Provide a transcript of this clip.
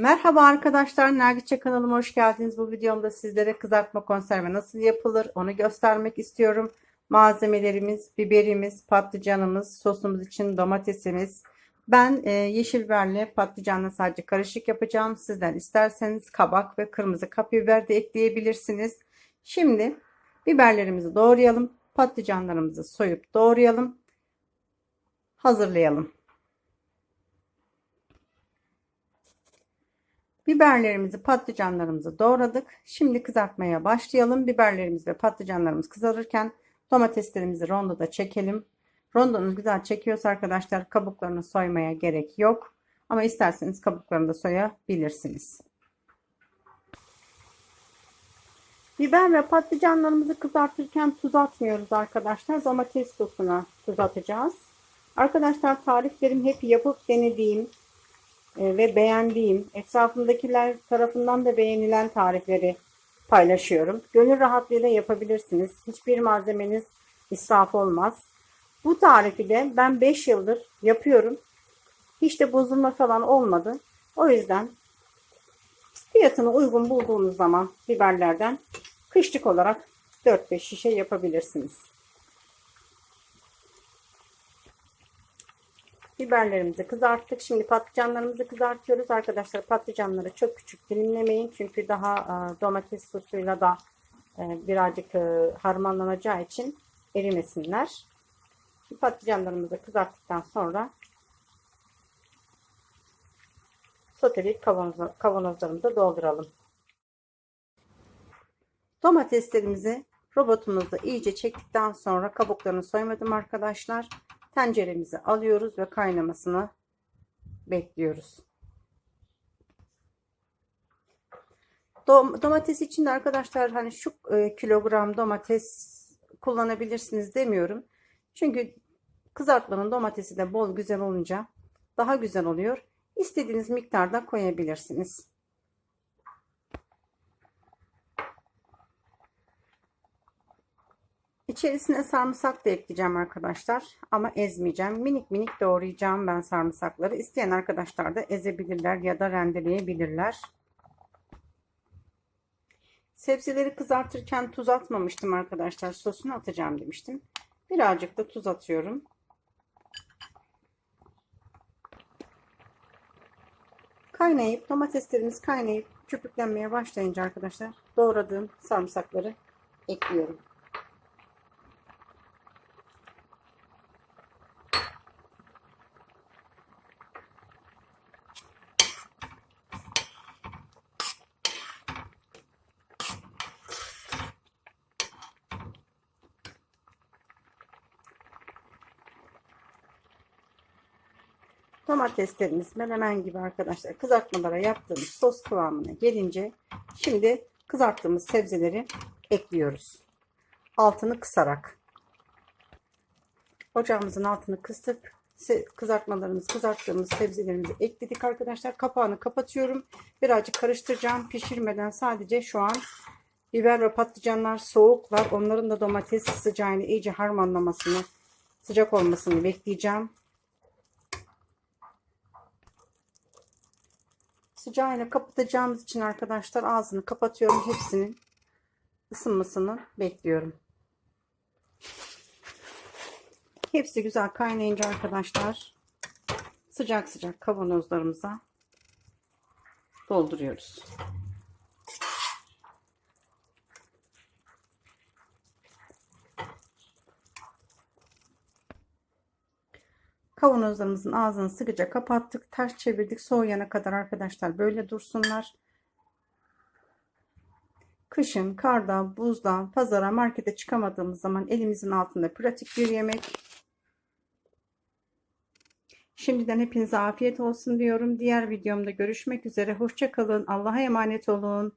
Merhaba arkadaşlar, Nergiçe kanalıma hoş geldiniz. Bu videomda sizlere kızartma konserve nasıl yapılır onu göstermek istiyorum. Malzemelerimiz, biberimiz, patlıcanımız, sosumuz için domatesimiz. Ben e, yeşil biberle patlıcanla sadece karışık yapacağım. Sizden isterseniz kabak ve kırmızı kapya de ekleyebilirsiniz. Şimdi biberlerimizi doğrayalım. Patlıcanlarımızı soyup doğrayalım. Hazırlayalım. Biberlerimizi, patlıcanlarımızı doğradık. Şimdi kızartmaya başlayalım. Biberlerimiz ve patlıcanlarımız kızarırken domateslerimizi rondoda çekelim. Rondonuz güzel çekiyorsa arkadaşlar kabuklarını soymaya gerek yok. Ama isterseniz kabuklarını da soyabilirsiniz. Biber ve patlıcanlarımızı kızartırken tuz atmıyoruz arkadaşlar. Domates sosuna tuz atacağız. Arkadaşlar tariflerim hep yapıp denediğim ve beğendiğim, etrafımdakiler tarafından da beğenilen tarifleri paylaşıyorum. Gönül rahatlığıyla yapabilirsiniz. Hiçbir malzemeniz israf olmaz. Bu tarifi de ben 5 yıldır yapıyorum. Hiç de bozulma falan olmadı. O yüzden fiyatını uygun bulduğunuz zaman biberlerden kışlık olarak 4-5 şişe yapabilirsiniz. Biberlerimizi kızarttık. Şimdi patlıcanlarımızı kızartıyoruz. Arkadaşlar patlıcanları çok küçük dilimlemeyin. Çünkü daha e, domates sosuyla da e, birazcık e, harmanlanacağı için erimesinler. Patlıcanlarımızı kızarttıktan sonra soteleyip kavanoz, kavanozlarımıza dolduralım. Domateslerimizi robotumuzda iyice çektikten sonra kabuklarını soymadım arkadaşlar. Tenceremizi alıyoruz ve kaynamasını bekliyoruz. Domates için de arkadaşlar hani şu e, kilogram domates kullanabilirsiniz demiyorum. Çünkü kızartmanın domatesi de bol güzel olunca daha güzel oluyor. İstediğiniz miktarda koyabilirsiniz. İçerisine sarımsak da ekleyeceğim arkadaşlar. Ama ezmeyeceğim. Minik minik doğrayacağım ben sarımsakları. İsteyen arkadaşlar da ezebilirler ya da rendeleyebilirler. Sebzeleri kızartırken tuz atmamıştım arkadaşlar. Sosunu atacağım demiştim. Birazcık da tuz atıyorum. Kaynayıp domateslerimiz kaynayıp köpüklenmeye başlayınca arkadaşlar doğradığım sarımsakları ekliyorum. Domateslerimiz menemen gibi arkadaşlar kızartmalara yaptığımız sos kıvamına gelince şimdi kızarttığımız sebzeleri ekliyoruz. Altını kısarak. Ocağımızın altını kıstık. Kızartmalarımız, kızarttığımız sebzelerimizi ekledik arkadaşlar. Kapağını kapatıyorum. Birazcık karıştıracağım. Pişirmeden sadece şu an biber ve patlıcanlar soğuklar. Onların da domates sıcağını iyice harmanlamasını, sıcak olmasını bekleyeceğim. Sıcağıyla kapatacağımız için arkadaşlar ağzını kapatıyorum. Hepsinin ısınmasını bekliyorum. Hepsi güzel kaynayınca arkadaşlar sıcak sıcak kavanozlarımıza dolduruyoruz. Kavanozlarımızın ağzını sıkıca kapattık. Ters çevirdik. Soğuyana kadar arkadaşlar böyle dursunlar. Kışın karda, buzda, pazara, markete çıkamadığımız zaman elimizin altında pratik bir yemek. Şimdiden hepinize afiyet olsun diyorum. Diğer videomda görüşmek üzere. Hoşçakalın. Allah'a emanet olun.